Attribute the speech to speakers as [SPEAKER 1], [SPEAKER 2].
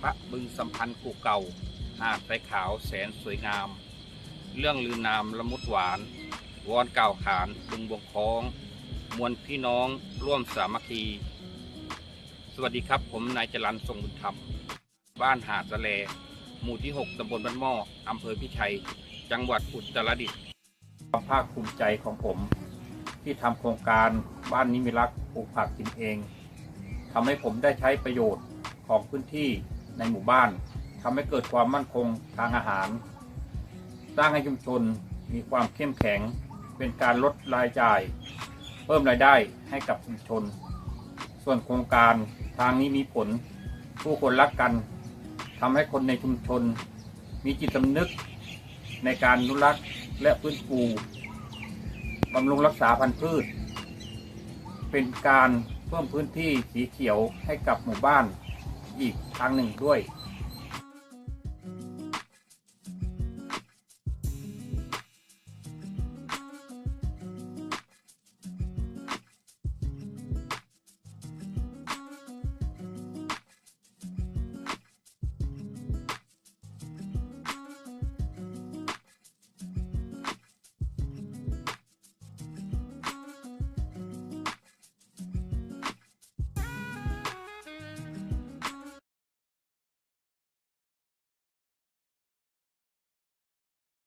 [SPEAKER 1] พระบึงสัมพันธ์กูเก่า หาดไฟขาวแสนสวยงาม เรื่องลือนามละมุดหวาน วอนกล่าวขานบึงบวงคล้อง มวลพี่น้องร่วมสามัคคี สวัสดีครับผมนายจรันทรงบุญธรรม บ้านหาดสะเล หมู่ที่ 6ตำบลบ้านหม้ออำเภอพิชัย จังหวัดอุตรดิตถ์ความภาคภูมิใจของผม ที่ทำโครงการบ้านนิมิรักปลูกผักกินเองทำให้ผมได้ใช้ประโยชน์ของพื้นที่ ในหมู่บ้านทำให้เกิดความมั่นคงทางอาหาร สร้างให้ชุมชนมีความเข้มแข็ง เป็นการลดรายจ่าย เพิ่มรายได้ให้กับชุมชน ส่วนโครงการทางนี้มีผล ผู้คนรักกันทำให้คนในชุมชน มีจิตสำนึกในการนุรักษ์และฟื้นฟูบำรุงรักษาพันธุ์พืช เป็นการเพิ่มพื้นที่สีเขียวให้กับหมู่บ้าน อีกทางหนึ่งด้วย